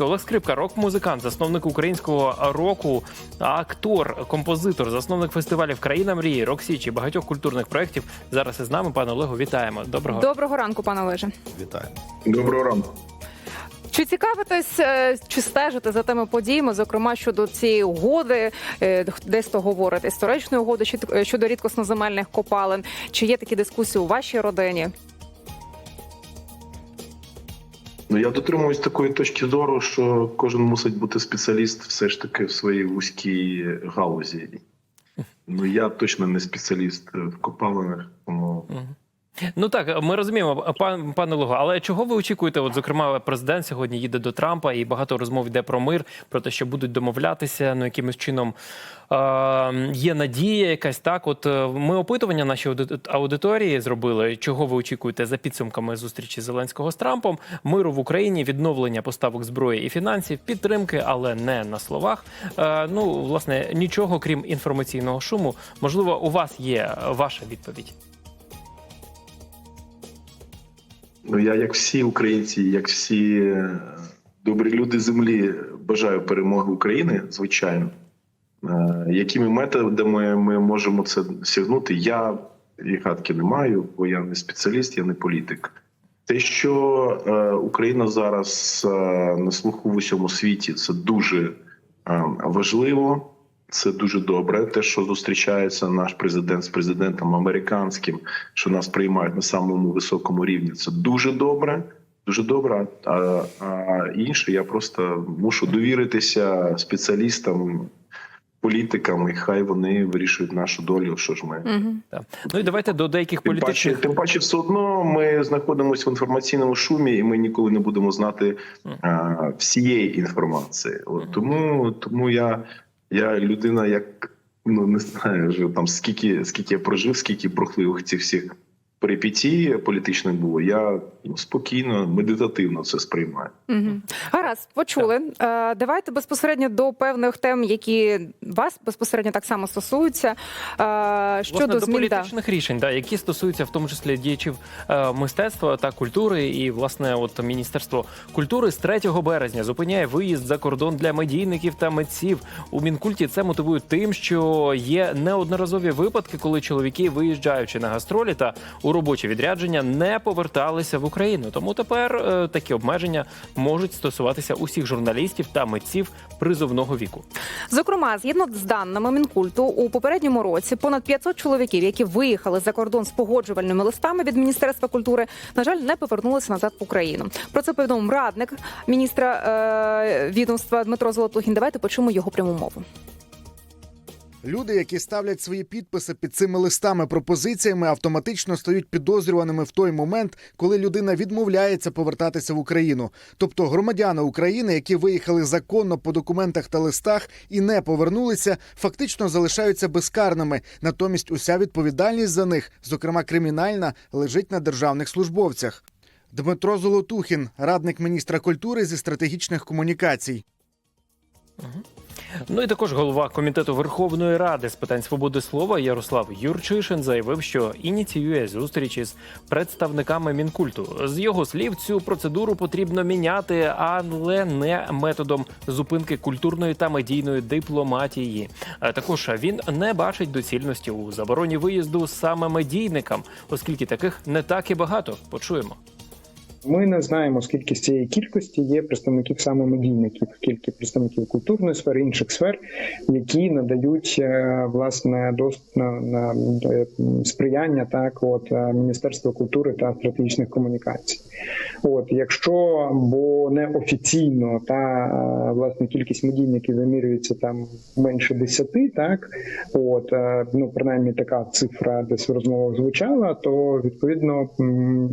Олег Скрипка, рок-музикант, засновник українського року, актор, композитор, засновник фестивалів Країна мрії, Роксіч і багатьох культурних проєктів. Зараз із нами, пане Олегу, вітаємо. Доброго Доброго ранку, пане Олеже. Вітаємо. Доброго ранку. Чи цікавитесь, е, чи стежите за тими подіями, зокрема щодо цієї угоди, е, десь то говорить історичної угоди е, щодо рідкосноземельних копалин? Чи є такі дискусії у вашій родині? Ну я дотримуюсь такої точки зору, що кожен мусить бути спеціаліст все ж таки в своїй вузькій галузі. Ну я точно не спеціаліст в копалинах, тому Ну так, ми розуміємо, пан пане Олегу, але чого ви очікуєте? От, зокрема, президент сьогодні їде до Трампа, і багато розмов йде про мир, про те, що будуть домовлятися. Ну якимось чином е- є надія, якась так. От е, ми опитування ауди- аудиторії зробили. Чого ви очікуєте за підсумками зустрічі Зеленського з Трампом? Миру в Україні, відновлення поставок зброї і фінансів, підтримки, але не на словах. Е- ну, власне, нічого крім інформаційного шуму. Можливо, у вас є ваша відповідь. Ну я, як всі українці, як всі е, добрі люди землі, бажаю перемоги України, звичайно. Е, Якими методами ми можемо це сягнути? Я і гадки не маю, бо я не спеціаліст, я не політик. Те, що е, Україна зараз на слуху в усьому світі, це дуже важливо. Це дуже добре. Те, що зустрічається наш президент з президентом американським, що нас приймають на самому високому рівні, це дуже добре. Дуже добре. А, а інше я просто мушу довіритися спеціалістам, політикам, і хай вони вирішують нашу долю. Що ж ми Угу. Так. Ну і давайте до деяких Тим паче, тим паче, все одно ми знаходимося в інформаційному шумі, і ми ніколи не будемо знати а, всієї інформації. От, тому, тому я, я людина, як ну не знаю, вже там скільки скільки я прожив, скільки брухливих цих всіх перипетій політичних було. Я ну, спокійно, медитативно це сприймаю. Угу. Гаразд, почули. Е, давайте безпосередньо до певних тем, які вас безпосередньо так само стосуються. Е, щодо власне, до змін да. політичних рішень, да, які стосуються в тому числі діячів е, мистецтва та культури, і власне, от Міністерство культури з 3 березня зупиняє виїзд за кордон для медійників та митців. У мінкульті це мотивують тим, що є неодноразові випадки, коли чоловіки, виїжджаючи на гастролі та у робочі відрядження, не поверталися в Україну. Тому тепер е, такі обмеження можуть стосуватися усіх журналістів та митців призовного віку. Зокрема, згідно з даними Мінкульту, у попередньому році понад 500 чоловіків, які виїхали за кордон з погоджувальними листами від Міністерства культури, на жаль, не повернулися назад в Україну. Про це повідомив радник міністра е, відомства Дмитро Золотухін. Давайте почуємо його пряму мову. Люди, які ставлять свої підписи під цими листами пропозиціями, автоматично стають підозрюваними в той момент, коли людина відмовляється повертатися в Україну. Тобто громадяни України, які виїхали законно по документах та листах і не повернулися, фактично залишаються безкарними. Натомість уся відповідальність за них, зокрема кримінальна, лежить на державних службовцях. Дмитро Золотухін, радник міністра культури зі стратегічних комунікацій. Ну і також голова комітету Верховної Ради з питань свободи слова Ярослав Юрчишин заявив, що ініціює зустрічі з представниками мінкульту. З його слів, цю процедуру потрібно міняти, але не методом зупинки культурної та медійної дипломатії. Також він не бачить доцільності у забороні виїзду саме медійникам, оскільки таких не так і багато. Почуємо. Ми не знаємо, скільки з цієї кількості є представників саме медійників, скільки представників культурної сфери, інших сфер, які надають е, власне доступ на, на е, сприяння так, от е, Міністерства культури та стратегічних комунікацій. От, якщо бо не офіційно та власне кількість медійників вимірюється там менше десяти, так от ну принаймні така цифра десь в розмовах звучала, то відповідно,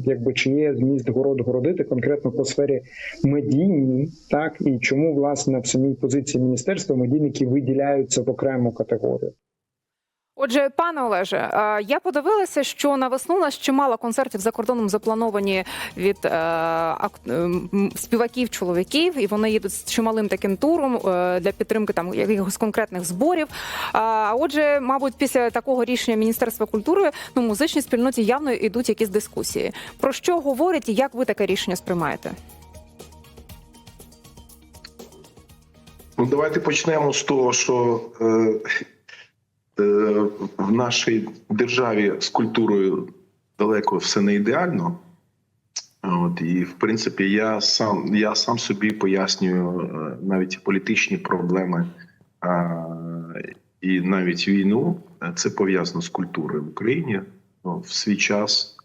якби чи є зміст город городити конкретно по сфері медійній, так і чому власне в самій позиції міністерства медійники виділяються в окрему категорію. Отже, пане Олеже, е, я подивилася, що на весну нас чимало концертів за кордоном заплановані від е, співаків чоловіків, і вони їдуть з чималим таким туром е, для підтримки там якихось конкретних зборів. А отже, мабуть, після такого рішення Міністерства культури ну музичній спільноті явно йдуть якісь дискусії. Про що говорять і як ви таке рішення сприймаєте? Ну, давайте почнемо з того, що е, в нашій державі з культурою далеко все не ідеально. От, і в принципі, я сам, я сам собі пояснюю е, навіть політичні проблеми а, і навіть війну. Це пов'язано з культурою в Україні. В свій час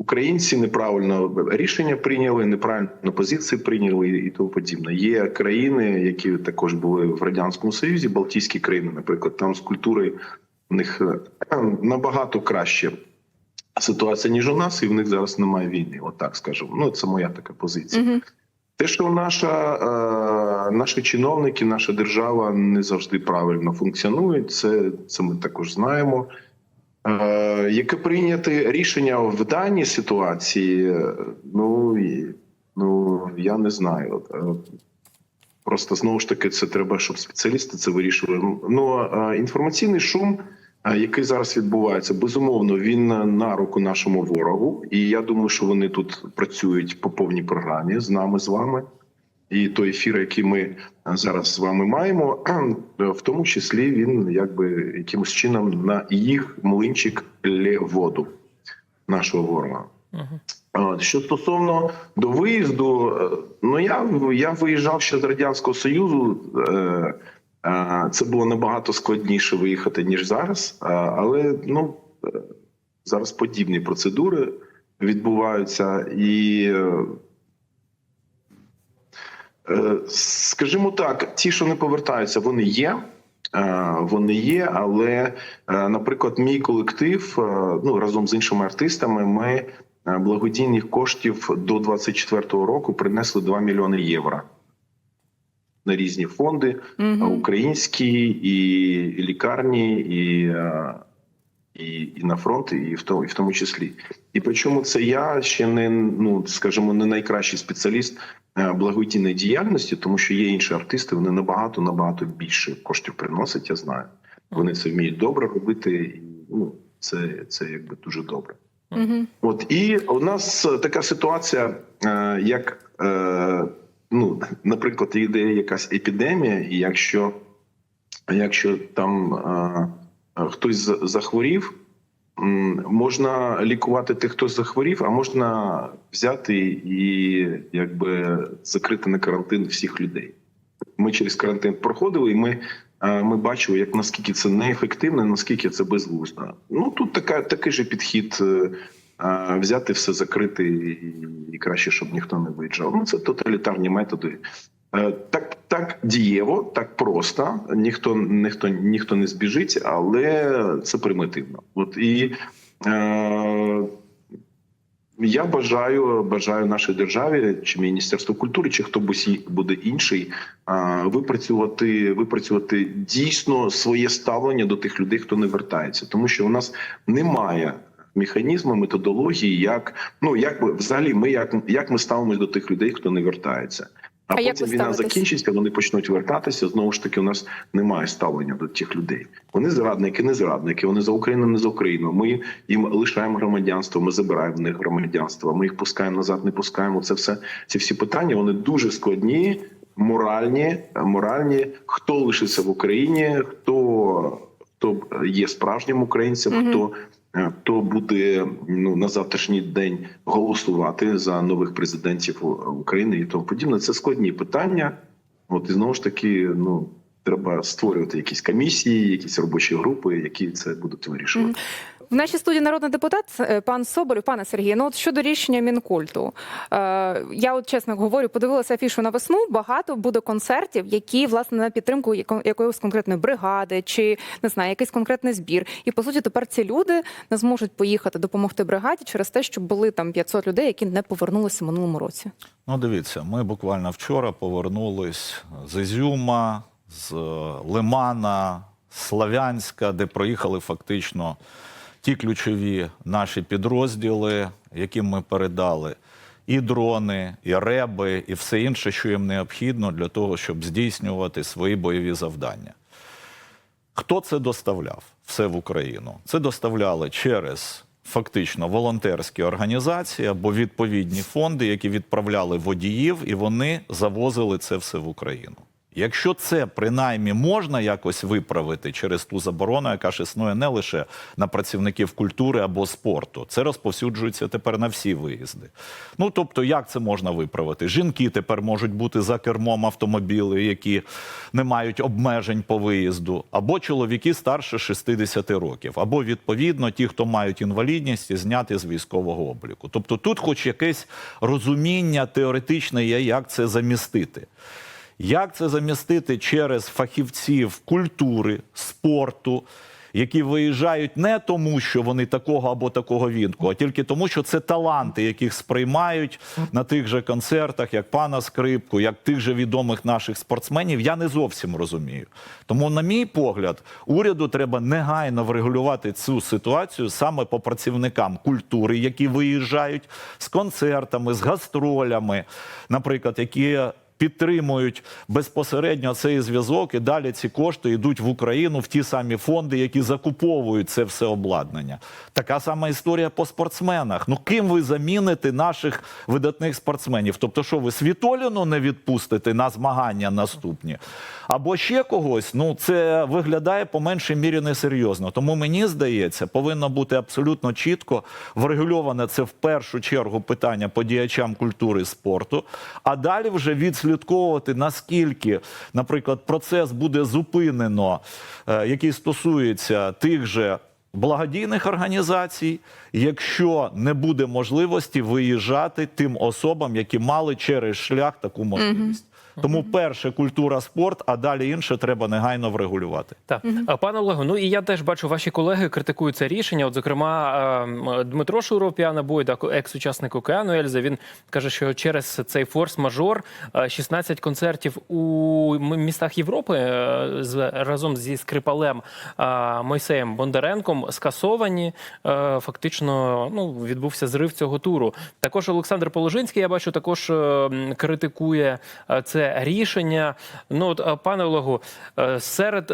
українці неправильно рішення прийняли, неправильно позиції прийняли і тому подібне. Є країни, які також були в радянському союзі, Балтійські країни, наприклад, там з культурою в них е, набагато краще ситуація ніж у нас, і в них зараз немає війни. Отак скажемо. Ну це моя така позиція. Мгм. Те, що наша, е, наші чиновники, наша держава не завжди правильно функціонують, це, це ми також знаємо. Е, яке прийняти рішення в даній ситуації? Ну, ну я не знаю. Е, Просто знову ж таки, це треба, щоб спеціалісти це вирішували. Ну інформаційний шум, який зараз відбувається, безумовно, він на руку нашому ворогу. І я думаю, що вони тут працюють по повній програмі з нами, з вами. І той ефір, який ми е, зараз з вами маємо, в тому числі він якби якимось чином на їх млинчик лє воду нашого ворога. От, Що стосовно до виїзду, е, ну я я виїжджав ще з радянського союзу. е, Це було набагато складніше виїхати ніж зараз, але ну зараз подібні процедури відбуваються і. Е, Скажімо так, ті, що не повертаються, вони є. Е, Вони є, але, е, наприклад, мій колектив ну разом з іншими артистами, ми благодійних коштів до 24-го року принесли 2 мільйони євро на різні фонди, а українські і, лікарні, і, і, і на фронт, і в тому, і в тому числі. І причому це я ще не ну скажімо, не найкращий спеціаліст е, благодійної діяльності, тому що є інші артисти, вони набагато набагато більше коштів приносять. Я знаю. Вони це вміють добре робити, і ну це, це якби дуже добре. Мгм. От і у нас така ситуація, е, як е, ну, наприклад, йде якась епідемія, і якщо, якщо там хтось за- захворів, можна лікувати тих, хто захворів, а можна взяти і якби закрити на карантин всіх людей. Ми через карантин проходили, і ми, е, ми бачили, як наскільки це неефективно, наскільки це безглуздо. Ну тут така такий же підхід. е, е, Взяти все закрити і краще, щоб ніхто не виїжджав. Ну це тоталітарні методи. Е, Так, так дієво, так просто. Ніхто, ніхто, ніхто не збіжить, але це примітивно. От і е, я бажаю, бажаю нашій державі, чи Міністерству культури, чи хто буде інший, а, випрацювати, випрацювати дійсно своє ставлення до тих людей, хто не вертається, тому що у нас немає. Механізму, методології, як ну як взагалі ми як, як ми ставимось до тих людей, хто не вертається. А, А потім війна закінчиться, вони почнуть вертатися. Знову ж таки, у нас немає ставлення до тих людей. Вони зрадники, не зрадники. Вони за Україну, не за Україну. Ми їм лишаємо громадянство. Ми забираємо в них громадянство. Ми їх пускаємо назад, не пускаємо. Це все ці всі питання. Вони дуже складні, моральні, моральні. Хто лишиться в Україні, хто хто є справжнім українцем, Мгм. хто. Е, Хто буде ну на завтрашній день голосувати за нових президентів України і тому подібне? Це складні питання. От і знову ж таки, ну треба створювати якісь комісії, якісь робочі групи, які це будуть вирішувати. В нашій студії народний депутат е, пан Соболєв. Пане Сергію, ну от щодо рішення Мінкульту, е, я от чесно говорю, подивилася афішу на весну. Багато буде концертів, які власне на підтримку яко- якоїсь конкретної бригади чи не знаю, якийсь конкретний збір. І по суті, тепер ці люди не зможуть поїхати допомогти бригаді через те, що були там 500 людей, які не повернулися в минулому році. Ну, дивіться, ми буквально вчора повернулись з Ізюма, з Лимана, Славянська, де проїхали фактично ті ключові наші підрозділи, яким ми передали і дрони, і реби, і все інше, що їм необхідно для того, щоб здійснювати свої бойові завдання. Хто це доставляв все в Україну? Це доставляли через фактично волонтерські організації або відповідні фонди, які відправляли водіїв, і вони завозили це все в Україну. Якщо це принаймні можна якось виправити через ту заборону, яка ж існує не лише на працівників культури або спорту, це розповсюджується тепер на всі виїзди. Ну тобто, як це можна виправити? Жінки тепер можуть бути за кермом автомобілів, які не мають обмежень по виїзду, або чоловіки старше 60 років, або відповідно ті, хто мають інвалідність, зняти з військового обліку. Тобто, тут, хоч якесь розуміння теоретичне є, як це замістити. Як це замістити через фахівців культури, спорту, які виїжджають не тому, що вони такого або такого вінку, а тільки тому, що це таланти, яких сприймають на тих же концертах, як пана Скрипку, як тих же відомих наших спортсменів, я не зовсім розумію. Тому, на мій погляд, уряду треба негайно врегулювати цю ситуацію саме по працівникам культури, які виїжджають з концертами, з гастролями, наприклад, які підтримують безпосередньо цей зв'язок, і далі ці кошти йдуть в Україну в ті самі фонди, які закуповують це все обладнання. Така сама історія по спортсменах. Ну ким ви заміните наших видатних спортсменів? Тобто, що ви Світоліну не відпустите на змагання наступні? Або ще когось, ну це виглядає по меншій мірі несерйозно. Тому мені здається, повинно бути абсолютно чітко врегульоване це в першу чергу питання по діячам культури і спорту, а далі вже відслідковувати наскільки, наприклад, процес буде зупинено, е, який стосується тих же. Благодійних організацій, якщо не буде можливості виїжджати тим особам, які мали через шлях таку можливість. Тому перше культура, спорт, а далі інше треба негайно врегулювати. Так, А, пане Олегу, ну і я теж бачу, ваші колеги критикують це рішення. От, зокрема, ем, Дмитро Шуров, Піана Бойда, екс-учасник океану Ельзи, він каже, що через цей форс-мажор е, 16 концертів у містах Європи е, з разом зі Скрипалем е, Мойсеєм Бондаренком скасовані. Е, Фактично, ну відбувся зрив цього туру. Також Олександр Положинський, я бачу, також е, критикує е, це рішення. Ну от, е, пане Олегу, серед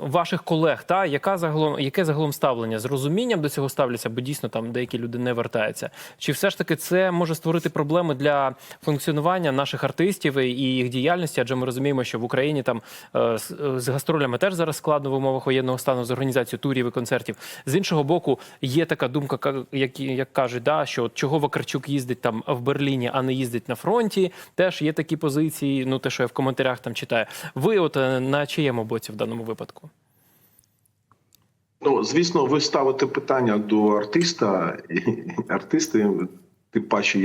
ваших колег, та яка загалом яке загалом ставлення з розумінням до цього ставляться, бо дійсно там деякі люди не вертаються. Чи все ж таки це може створити проблеми для функціонування наших артистів і їх діяльності? Адже ми розуміємо, що в Україні там з гастролями теж зараз складно в умовах воєнного стану з організацією турів і концертів. З іншого боку, є така думка, як, як кажуть, да, що от чого Вакарчук їздить там в Берліні, а не їздить на фронті. Теж є такі позиції. Ну те, що я в коментарях там читаю. Ви, от е, на чиєму боці в даному випадку? Ну, звісно, ви ставите питання до артиста, артисти, тим паче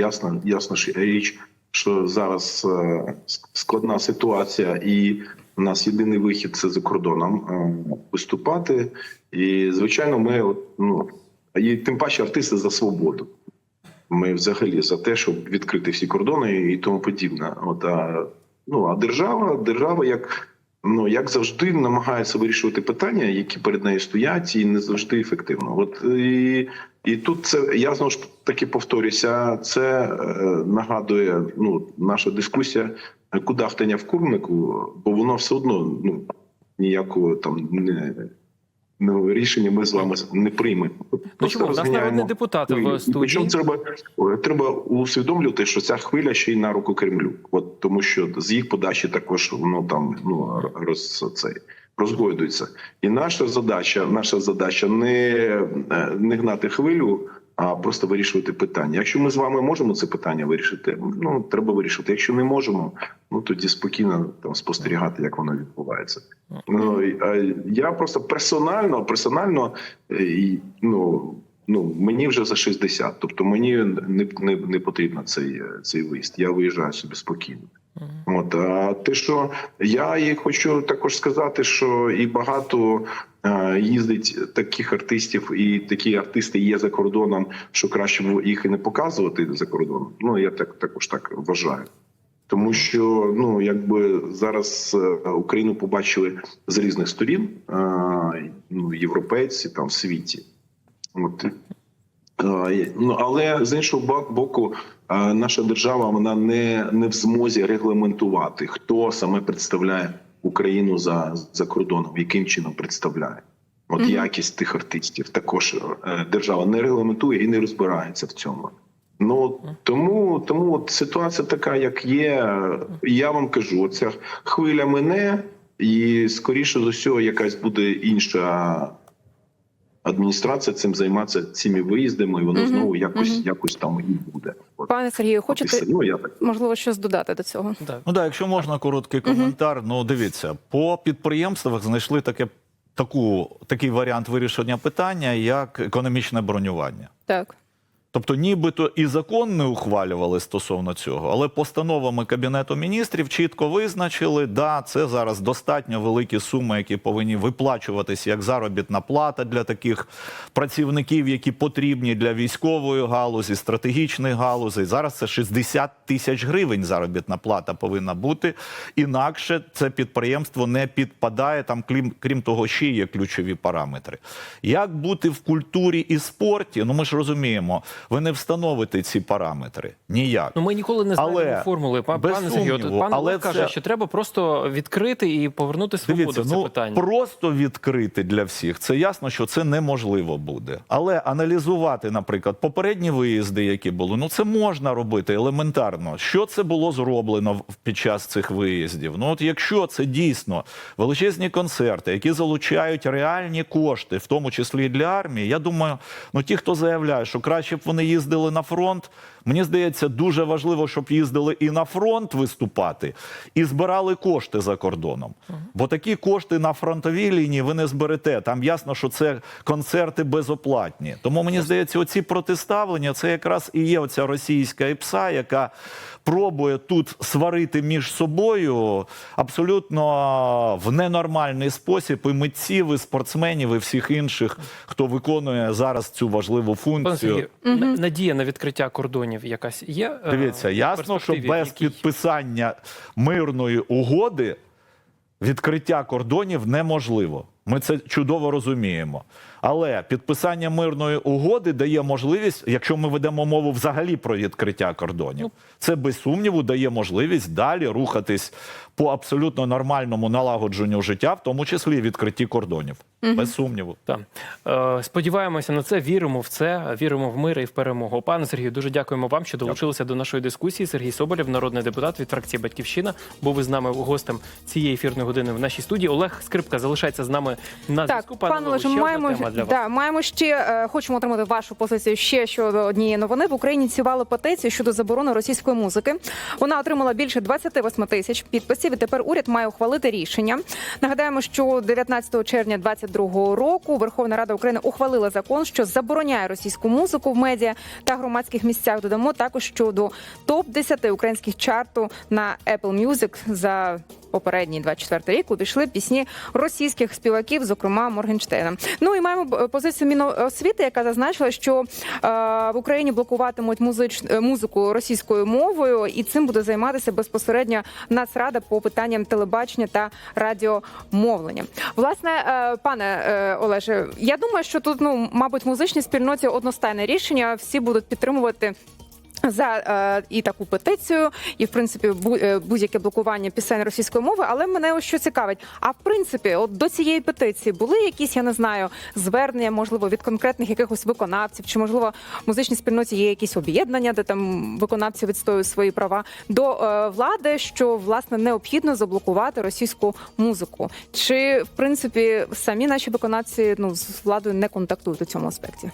ясно ж річ, що зараз е, складна ситуація, і у нас єдиний вихід це за кордоном е, виступати. І звичайно, ми ну і тим паче артисти за свободу. Ми взагалі за те, щоб відкрити всі кордони і тому подібне. От а ну а держава, держава як. Ну як завжди намагається вирішувати питання, які перед нею стоять, і не завжди ефективно. От і, і тут це я знову ж таки повторюся. Це е, нагадує ну наша дискусія куди кудахтання в курнику, бо воно все одно ну ніякого там не. Ну, рішення ми з вами не приймемо. Ну чому? У нас навіть не депутати в студії. Причому треба, треба усвідомлювати, що ця хвиля ще й на руку Кремлю. От тому, що з їх подачі також воно там ну роз цей розгойдується. І наша задача, наша задача не, е, не гнати хвилю. А просто вирішувати питання. Якщо ми з вами можемо це питання вирішити, ну треба вирішити. Якщо не можемо, ну тоді спокійно там спостерігати, як воно відбувається. Ну я просто персонально, персонально, е, ну ну мені вже за 60, тобто мені не, не, не потрібно цей, е, цей виїзд. Я виїжджаю собі спокійно. От а те, що я і хочу також сказати, що і багато е, їздить таких артистів, і такі артисти є за кордоном, що краще їх і не показувати за кордоном. Ну я так також так вважаю. Тому що ну якби зараз е, Україну побачили з різних сторін, е, ну європейці там в світі. От Ну але з іншого боку, наша держава вона не, не в змозі регламентувати, хто саме представляє Україну за, за кордоном, яким чином представляє. От якість тих артистів також е, держава не регламентує і не розбирається в цьому. Ну тому, тому от ситуація така, як є. Я вам кажу, ця хвиля мине, і скоріше з усього, якась буде інша адміністрація цим займатися цими виїздами, і воно угу, знову якось, угу. якось там і буде. Пане Сергію, хочете ну, я так. можливо щось додати до цього? Так. Ну так, якщо можна короткий коментар. Ну дивіться, по підприємствах знайшли таке таку такий варіант вирішення питання, як економічне бронювання. Так. Тобто, нібито і закон не ухвалювали стосовно цього, але постановами Кабінету міністрів чітко визначили, да, це зараз достатньо великі суми, які повинні виплачуватися як заробітна плата для таких працівників, які потрібні для військової галузі, стратегічної галузі. Зараз це 60 тисяч гривень заробітна плата повинна бути. Інакше це підприємство не підпадає. Там, крім, крім того, ще є ключові параметри. Як бути в культурі і спорті? Ну ми ж розуміємо, ви не встановите ці параметри. Ніяк. Ну, ми ніколи не знаємо Але, формули. Пан- Пане Сергію, пан але Олег каже, це- що треба просто відкрити і повернути свободу Дивіться, в це ну питання. просто відкрити для всіх. Це ясно, що це неможливо буде. Але аналізувати, наприклад, попередні виїзди, які були, ну це можна робити елементарно. Що це було зроблено в- під час цих виїздів? Ну, от якщо це дійсно величезні концерти, які залучають реальні кошти, в тому числі і для армії, я думаю, ну ті, хто заявляє, що краще б вони їздили на фронт. Мені здається, дуже важливо, щоб їздили і на фронт виступати, і збирали кошти за кордоном. Бо такі кошти на фронтовій лінії ви не зберете. Там ясно, що це концерти безоплатні. Тому мені здається, оці протиставлення це якраз і є оця російська іпса, яка пробує тут сварити між собою абсолютно в ненормальний спосіб і митців, і спортсменів, і всіх інших, хто виконує зараз цю важливу функцію. Надія на відкриття кордонів якась є? е, Дивіться, ясно, що без Який? підписання мирної угоди відкриття кордонів неможливо. Ми це чудово розуміємо. Але підписання мирної угоди дає можливість, якщо ми ведемо мову взагалі про відкриття кордонів, це без сумніву дає можливість далі рухатись по абсолютно нормальному налагодженню життя, в тому числі відкритті кордонів. Без сумніву. Так. Е, Сподіваємося на це, віримо в це, віримо в мир і в перемогу. Пане Сергію, дуже дякуємо вам, що долучилися до нашої дискусії. Сергій Соболєв, народний депутат від фракції Батьківщина, був із нами гостем цієї ефірної години в нашій студії. Олег Скрипка залишається з нами на зв'язку. Пане пане Олеже, ще маємо, тема для вас. да, маємо ще е, хочемо отримати вашу позицію ще щодо однієї новини. В Україні ініціювали петицію щодо заборони російської музики. Вона отримала більше 28 тисяч підписів. І тепер уряд має ухвалити рішення. Нагадаємо, що 19 червня 2022 року Верховна Рада України ухвалила закон, що забороняє російську музику в медіа та громадських місцях. Додамо також щодо топ 10 українських чарту на Apple Music за попередній 24 рік увійшли пісні російських співаків, зокрема Моргенштейна. Ну і маємо позицію Міносвіти, яка зазначила, що е, в Україні блокуватимуть музич, е, музику російською мовою, і цим буде займатися безпосередньо Нацрада по питанням телебачення та радіомовлення. Власне, е, пане е, Олеже, я думаю, що тут ну, мабуть, музичній спільноті одностайне рішення. Всі будуть підтримувати. За е, і таку петицію, і в принципі е, будь-яке блокування пісень російської мови. Але мене ось що цікавить. А в принципі, от до цієї петиції були якісь, я не знаю, звернення, можливо, від конкретних якихось виконавців, чи можливо в музичній спільноті є якісь об'єднання, де там виконавці відстоюють свої права до е, влади, що власне необхідно заблокувати російську музику. Чи в принципі самі наші виконавці ну з владою не контактують у цьому аспекті?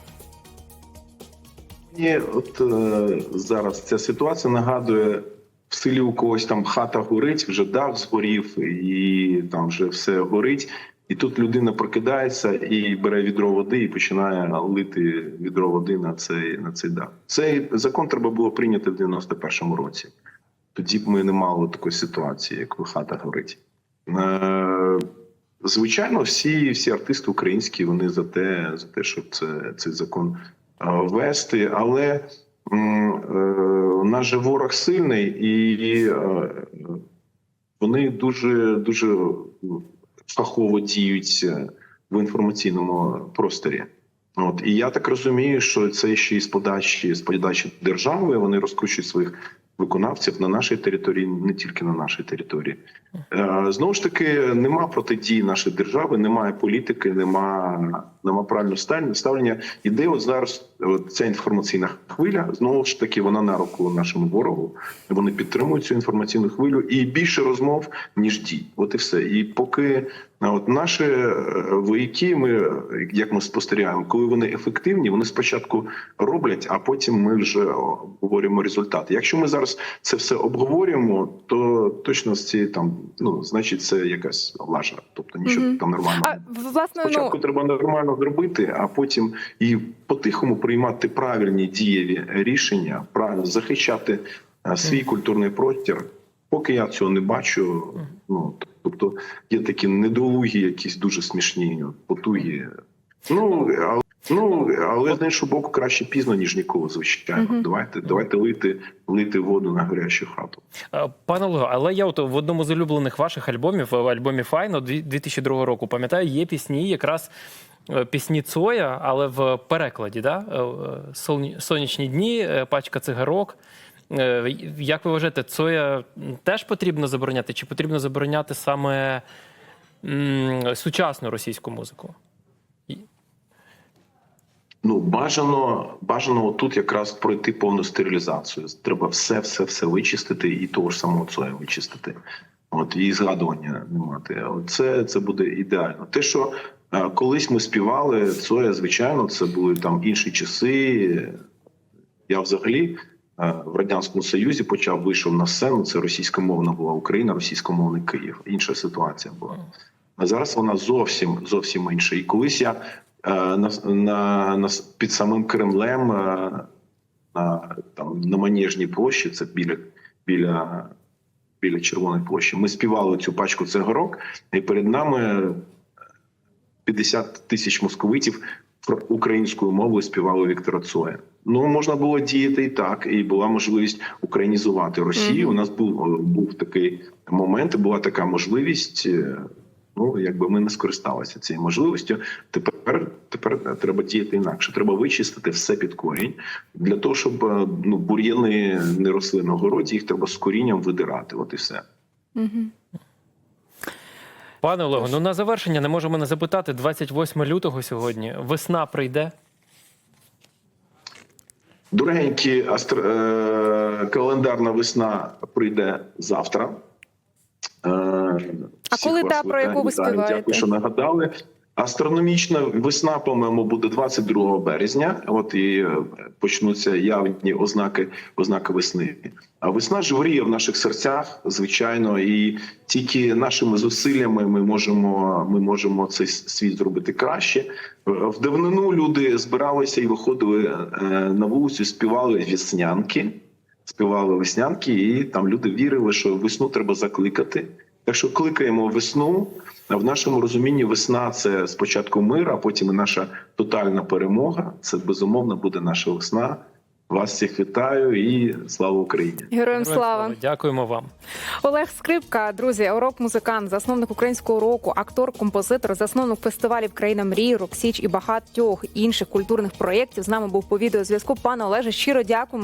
Мені от е, зараз ця ситуація нагадує в селі у когось там хата горить, вже дах згорів, і там вже все горить. І тут людина прокидається і бере відро води і починає лити відро води на цей на цей дах. Цей закон треба було прийняти в 91-му році. Тоді б ми не мали такої ситуації, як хата горить. Е, Звичайно, всі, всі артисти українські вони за те, за те, щоб це, цей закон е, ввести, але е, наш же ворог сильний, і е, вони дуже дуже фахово діють в інформаційному просторі. От і я так розумію, що це ще й з подачі з подачі держави. Вони розкручують своїх виконавців на нашій території, не тільки на нашій території. Знову ж таки, нема протидії нашої держави, немає політики, нема нема правильного ставлення. ставлення. Іде от зараз от ця інформаційна хвиля. Знову ж таки, вона на руку нашому ворогу. Вони підтримують цю інформаційну хвилю і більше розмов ніж дій. От і все. І поки а от наші е, вояки, ми е, як ми спостерігаємо, коли вони ефективні, вони спочатку роблять, а потім ми вже обговорюємо результати. Якщо ми зараз це все обговорюємо, то точно з цієї там ну значить це якась лажа, тобто нічого Мгм. там нормального. А власне, ну Спочатку треба нормально зробити, а потім і по-тихому приймати правильні дієві рішення, правильно захищати е, свій кульturний простір. Поки я цього не бачу, ну тобто є такі недолугі, якісь дуже смішні потуги. Ну але ну але з іншого боку, краще пізно ніж ніколи. Звичайно, Мгм. давайте давайте лити лити воду на гарячу хату. Е, Пане Олего, але я от в одному з улюблених ваших альбомів, в альбомі Файно 2002 року, пам'ятаю, є пісні, якраз пісні Цоя, але в перекладі, да? Е, е, «Солні- сонячні дні, е, пачка цигарок. Е, Як ви вважаєте, Цоя теж потрібно забороняти? Чи потрібно забороняти саме сучасну російську музику? Ну, бажано, бажано тут якраз пройти повну стерилізацію. Треба все, все, все вичистити, і того ж самого Цоя вичистити. От і згадування не мати. Це, це буде ідеально. Те, що е, колись ми співали, Цоя, звичайно, це були там інші часи. Я взагалі е, в радянському союзі почав вийшов на сцену. Це російськомовна була Україна, російськомовний Київ. Інша ситуація була. А зараз вона зовсім зовсім інша. І колись я е, на, на, на під самим Кремлем е, на там на Манежній площі, це біля біля. Біля Червоної площі ми співали цю пачку цигарок, і перед нами 50 тисяч московитів українською мовою співали Віктора Цоя. Ну можна було діяти і так, і була можливість українізувати Росію. У нас був був такий момент, була така можливість. е, Ну якби ми не скористалися цією можливістю. Тепер тепер треба діяти інакше. Треба вичистити все під корінь для того, щоб е, ну бур'яни не росли на городі. Їх треба з корінням видирати. От і все. Мгм. Пане Олего, ну на завершення не можемо не запитати. 28 лютого сьогодні. Весна прийде. Дорогенькі астр... е... календарна весна прийде завтра. А всіх коли та, про яку ви співаєте? Дякую, що нагадали. Астрономічна весна, по-моєму, буде 22 березня. От і е, почнуться явні ознаки ознаки весни. А весна жевріє в наших серцях, звичайно, і тільки нашими зусиллями ми можемо, ми можемо цей світ зробити краще. В давнину люди збиралися і виходили е, на вулицю, співали веснянки, співали веснянки, і там люди вірили, що весну треба закликати. Так що кликаємо весну. В нашому розумінні весна це спочатку мир, а потім і наша тотальна перемога. Це безумовно буде наша весна. Вас всіх вітаю і слава Україні! Героям слава. Дякуємо вам. Олег Скрипка, друзі, рок-музикант, засновник українського року, актор, композитор, засновник фестивалів Країна мрій, Роксіч і багатьох інших культурних проєктів. З нами був по відеозв'язку. Пане Олеже, щиро дякуємо